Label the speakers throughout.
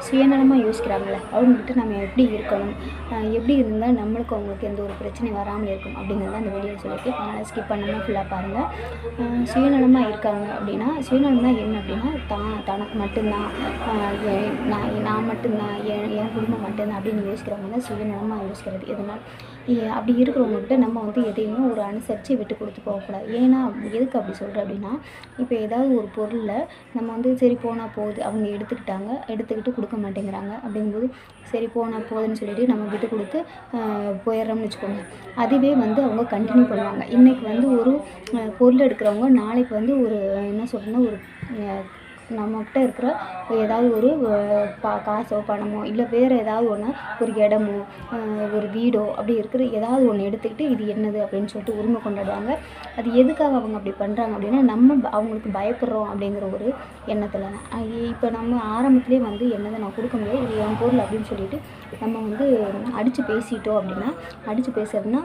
Speaker 1: சுயநலமாக யோசிக்கிறாங்களே அவங்ககிட்ட நம்ம எப்படி இருக்கணும்? எப்படி இருந்தால் நம்மளுக்கு அவங்களுக்கு எந்த ஒரு பிரச்சனையும் வராமல் இருக்கும் அப்படிங்கிறத அந்த வீடியோ சொல்லியிருக்கேன். அதனால் ஸ்கிப் பண்ணாமல் ஃபுல்லாக பாருங்கள் சுயநலமாக இருக்காங்க அப்படின்னா சுயநலம்னா என்ன அப்படின்னா தான் தனக்கு மட்டும்தான் நான் நான் மட்டும்தான் என் என் குடும்பம் மட்டும்தான் அப்படின்னு யோசிக்கிறவங்க தான் சுயநலமாக யோசிக்கிறது. எதனால்? ஏ- அப்படி இருக்கிறவங்கக்கிட்ட நம்ம வந்து எதையுமே ஒரு அனுசரித்து விட்டு கொடுத்து போகக்கூடாது ஏன்னா எதுக்கு அப்படி சொல்கிறேன் அப்படின்னா இப்போ ஏதாவது ஒரு பொருளில் நம்ம வந்து சரி போனால் போகுது அவங்க எடுத்துக்கிட்டாங்க எடுத்துக்கிட்டு கொடுக்க மாட்டேங்கிறாங்க. அப்படிங்கும்போது சரி போனால் போகுதுன்னு சொல்லிட்டு நம்ம விட்டு கொடுத்து போயிடுறோம்னு வச்சுக்கோங்க. அதுவே வந்து அவங்க கண்டினியூ பண்ணுவாங்க. இன்றைக்கி வந்து ஒரு பொருள் எடுக்கிறவங்க நாளைக்கு வந்து ஒரு என்ன சொல்கிறேன்னா ஒரு நம்மக்கிட்ட இருக்கிற ஏதாவது ஒரு பா காசோ பணமோ இல்லை வேறு ஏதாவது ஒன்று ஒரு இடமோ ஒரு வீடோ அப்படி இருக்கிற ஏதாவது ஒன்று எடுத்துக்கிட்டு இது என்னது அப்படின்னு சொல்லிட்டு உரிமை கொண்டாடுவாங்க. அது எதுக்காக அவங்க அப்படி பண்ணுறாங்க அப்படின்னா நம்ம அவங்களுக்கு பயப்படுறோம் அப்படிங்கிற ஒரு எண்ணத்தில் தான் இப்போ நம்ம ஆரம்பத்துலேயே வந்து என்னதை நான் கொடுக்க முடியாது இது என் பொருள் அப்படின்னு சொல்லிட்டு நம்ம வந்து அடித்து பேசிட்டோம் அப்படின்னா அடித்து பேசுறதுன்னா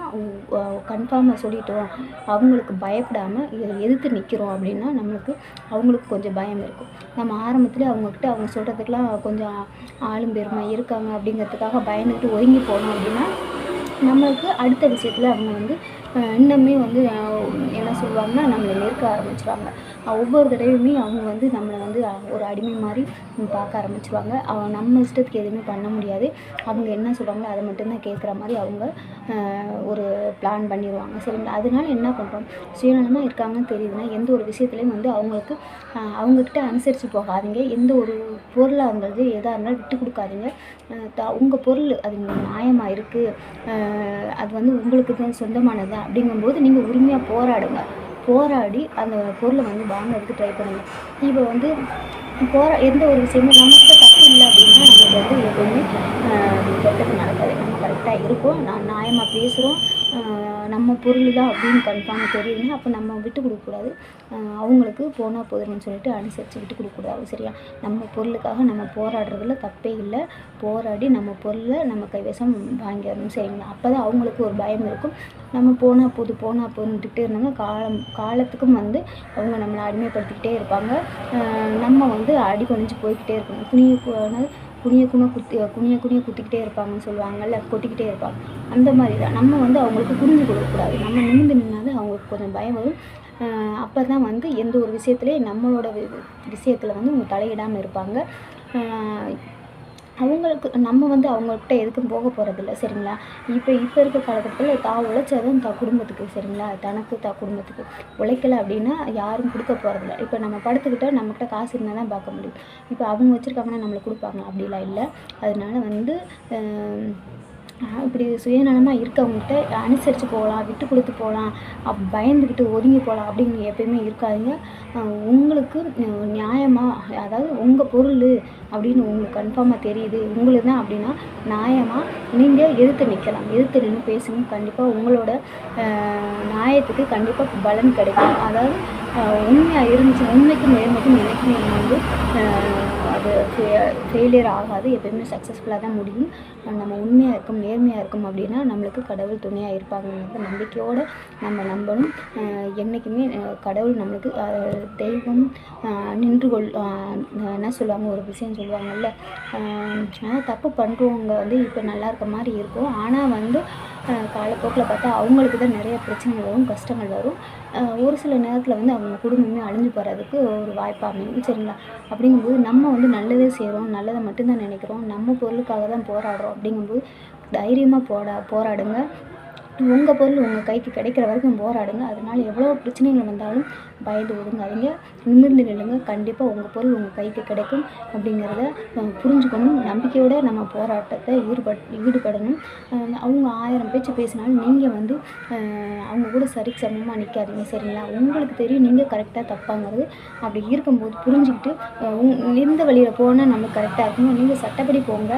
Speaker 1: கன்ஃபார்மாக சொல்லிட்டோம். அவங்களுக்கு பயப்படாமல் எதிர்த்து நிற்கிறோம் அப்படின்னா நம்மளுக்கு அவங்களுக்கு கொஞ்சம் பயம் இருக்கும். நம்ம ஆரம்பத்தில் அவங்கக்கிட்ட அவங்க சொல்கிறதுக்கெலாம் கொஞ்சம் ஆளும் பெருமை இருக்காங்க அப்படிங்கிறதுக்காக பயந்துக்கிட்டு ஒதுங்கி போனோம் அப்படின்னா நம்மளுக்கு அடுத்த விஷயத்தில் அவங்க வந்து இன்னுமே வந்து என்ன சொல்லுவாங்கன்னா நம்மளை நெருக்க ஆரம்பிச்சிருவாங்க. ஒவ்வொரு தடவையுமே அவங்க வந்து நம்மளை வந்து ஒரு அடிமை மாதிரி பார்க்க ஆரம்பிச்சிருவாங்க. அவங்க நம்ம இஷ்டத்துக்கு எதுவுமே பண்ண முடியாது. அவங்க என்ன சொல்கிறாங்களோ அதை மட்டும்தான் கேட்குற மாதிரி அவங்க ஒரு பிளான் பண்ணிடுவாங்க சரிங்களா அதனால என்ன பண்ணுறோம் சுயநலமாக இருக்காங்கன்னு தெரியுதுன்னா எந்த ஒரு விஷயத்துலையும் வந்து அவங்களுக்கு அவங்கக்கிட்ட அனுசரித்து போகாதீங்க. எந்த ஒரு பொருளாக இருந்தது எதாக இருந்தாலும் விட்டு கொடுக்காதீங்க. உங்கள் பொருள் அது நியாயமாக இருக்குது அது வந்து உங்களுக்கு தான் சொந்தமானது? தான் அப்படிங்கும்போது நீங்கள் உரிமையாக போராடுங்க. போராடி அந்த பொருளை வந்து வாங்கிறதுக்கு ட்ரை பண்ணுங்கள் இப்போ வந்து போரா எந்த ஒரு விஷயமும் நமக்கு தப்பு இல்லை அப்படின்னா நம்மளுக்கு வந்து எப்போவுமே கெட்டது நடக்காது. நம்ம கரெக்டாக இருக்கோம். நான் நியாயமாக பேசுகிறோம் நம்ம பொருள் தான் அப்படின்னு கன்ஃபார்மாக தெரியுதுன்னா அப்போ நம்ம விட்டு கொடுக்கக்கூடாது. அவங்களுக்கு போனால் போதும்னு சொல்லிட்டு அனுசரித்து விட்டு கொடுக்கக்கூடாது சரியா? நம்ம பொருளுக்காக நம்ம போராடுறதுல தப்பே இல்லை. போராடி நம்ம பொருளை நம்ம கைவசம் வாங்கிடணும் சரிங்களா? அப்போ தான் அவங்களுக்கு ஒரு பயம் இருக்கும். நம்ம போனால் போது போனால் போதுன்ட்டுட்டே இருந்தாங்க காலம் காலத்துக்கும் வந்து அவங்க நம்மளை அடிமைப்படுத்திக்கிட்டே இருப்பாங்க. நம்ம வந்து அடி குனிஞ்சு போய்கிட்டே இருக்கணும் துணி குனிய குனிய குத்தி குனிய குனிய குத்திக்கிட்டே இருப்பாங்கன்னு சொல்லுவாங்கல்ல கொட்டிக்கிட்டே இருப்பாங்க. அந்த மாதிரி தான் நம்ம வந்து அவங்களுக்கு குனிஞ்சு கொடுக்கக்கூடாது. நம்ம நிமிந்து நின்னாலே அவங்களுக்கு கொஞ்சம் பயம் வரும். அப்போ தான் வந்து எந்த ஒரு விஷயத்துலேயும் நம்மளோட விஷயத்தில் வந்து அவங்க தலையிடாமல் இருப்பாங்க. அவங்களுக்கு நம்ம வந்து அவங்கக்கிட்ட எதுக்கும் போக போகிறதில்ல சரிங்களா? இப்போ இப்போ இருக்க காலகட்டத்தில் தான் உழைச்சாதான் தான் குடும்பத்துக்கு சரிங்களா? தனக்கு தான் குடும்பத்துக்கு. உழைக்கலை அப்படின்னா யாரும் கொடுக்க போகிறதில்ல இப்போ நம்ம படுத்துக்கிட்டால் நம்மக்கிட்ட காசு இருந்தால் தான் பார்க்க முடியும். இப்போ அவங்க வச்சுருக்காங்கன்னா நம்மளுக்கு கொடுப்பாங்க. அப்படிலாம் இல்லை. அதனால வந்து இப்படி சுயநலமாக இருக்கவங்ககிட்ட அனுசரித்து போகலாம் விட்டு கொடுத்து போகலாம் அப் பயந்துக்கிட்டு ஒதுங்கி போகலாம் அப்படின்னு எப்பயுமே இருக்காதீங்க. உங்களுக்கு நியாயமாக அதாவது உங்கள் பொருள் அப்படின்னு உங்களுக்கு கன்ஃபார்மாக தெரியுது. உங்களுக்கு தான் அப்படின்னா நியாயமாக நீங்கள் எதிர்த்து நிற்கலாம் எதிர்த்து நின்று பேசுங்க. கண்டிப்பாக உங்களோட நியாயத்துக்கு கண்டிப்பாக பலன் கிடைக்கும். அதாவது உண்மையாக இருந்துச்சு உண்மைக்கும் நேர்மைக்கும் நீங்கள் வந்து அது ஃபெயிலியர் ஆகாது. எப்பயுமே சக்ஸஸ்ஃபுல்லாக தான் முடியும். நம்ம உண்மையாக இருக்கும் நேர்மையாக இருக்கும் அப்படின்னா நம்மளுக்கு கடவுள் துணையாக இருப்பாங்கன்ற நம்பிக்கையோடு நம்ம நம்பணும். என்றைக்குமே கடவுள் நம்மளுக்கு தெய்வம் நின்று கொள் என்ன சொல்லுவாங்க ஒரு விஷயம் சொல்லுவாங்கல்ல ஆனால் தப்பு பண்ணுறவங்க வந்து இப்போ நல்லா இருக்க மாதிரி இருக்கும். ஆனால் வந்து காலப்போக்கில் பார்த்தா அவங்களுக்கு தான் நிறைய பிரச்சனைகள் வரும் கஷ்டங்கள் வரும். ஒரு சில நேரத்தில் வந்து அவங்க குடும்பமே அழிஞ்சு போகிறதுக்கு ஒரு வாய்ப்பாக அமையும். சரிங்களா? அப்படிங்கும்போது நம்ம வந்து நல்லதே செய்கிறோம் நல்லதை மட்டும்தான் நினைக்கிறோம். நம்ம பொருளுக்காக தான் போராடுறோம் அப்படிங்கும்போது தைரியமாக போடா போராடுங்க. உங்கள் பொருள் உங்கள் கைக்கு கிடைக்கிற வரைக்கும் போராடுங்க. அதனால் எவ்வளோ பிரச்சனைகள் வந்தாலும் பயந்து ஒதுங்காதீங்க. நிமிர்ந்து நில்லுங்க. கண்டிப்பாக உங்கள் பொருள் உங்கள் கைக்கு கிடைக்கும் அப்படிங்கிறத புரிஞ்சுக்கணும். நம்பிக்கையோட நம்ம போராட்டத்தை ஈடுபட் ஈடுபடணும். அவங்க ஆயிரம் பேச்சு பேசினாலும் நீங்கள் வந்து அவங்க கூட சரி சமமாக நிற்காதீங்க சரிங்களா? உங்களுக்கு தெரியும் நீங்கள் கரெக்டாக தப்பாங்கிறது. அப்படி இருக்கும்போது புரிஞ்சுக்கிட்டு உங் எந்த வழியில் போனால் நமக்கு கரெக்டாக இருக்கணும் நீங்கள் சட்டப்படி போங்க.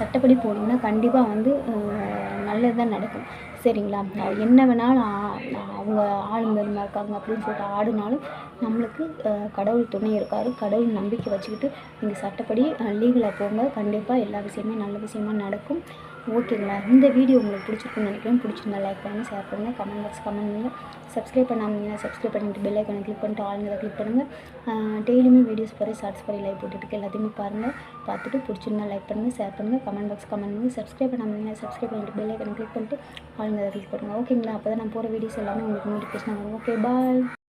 Speaker 1: சட்டப்படி போனீங்கன்னா கண்டிப்பாக வந்து நல்லது தான் நடக்கும். சரிங்களா? என்ன வேணாலும் அவங்க ஆளுங்க இருக்காங்க அப்படின்னு சொல்லிட்டு ஆடினாலும் நம்மளுக்கு கடவுள் துணை இருக்கார். கடவுள் நம்பிக்கை வச்சுக்கிட்டு நீங்கள் சட்டப்படி லீகலாக போங்க. கண்டிப்பாக எல்லா விஷயமே நல்ல விஷயமா நடக்கும். ஓகேங்களா? இந்த வீடியோ உங்களுக்கு பிடிச்சிருக்குன்னு நினைக்கிறேன். பிடிச்சிருந்தா லைக் பண்ணுங்கள் ஷேர் பண்ணுங்கள் கமெண்ட் பாக்ஸ் கமெண்ட் பண்ணுங்கள் சப்ஸ்கிரைப் பண்ணாமல் சப்ஸ்கிரைப் பண்ணிட்டு பெல் ஐக்கனை கிளிக் பண்ணிட்டு ஆளுங்களை கிளிக் பண்ணுங்கள் டெய்லியுமே வீடியோஸ் போகிற ஷார்ட்ஸ் பாரு லைவ் போட்டுட்டு எல்லாத்தையுமே பாருங்கள் பார்த்துட்டு பிடிச்சிருந்தா லைக் பண்ணுங்கள் ஷேர் பண்ணுங்கள் கமெண்ட் பாக்ஸ் கமெண்ட் பண்ணுங்கள் சப்ஸ்கிரைப் பண்ணாமல் சப்ஸ்கிரைப் பண்ணிட்டு பெல் ஐக்கனை கிளிக் பண்ணிட்டு ஆளுங்களை கிளிக் பண்ணுங்கள் ஓகேங்களா? அப்போ தான் நான் போகிற வீடியோஸ் எல்லாமே உங்களுக்கு நோட்டிஃபிகேஷன் வரும். Okay bye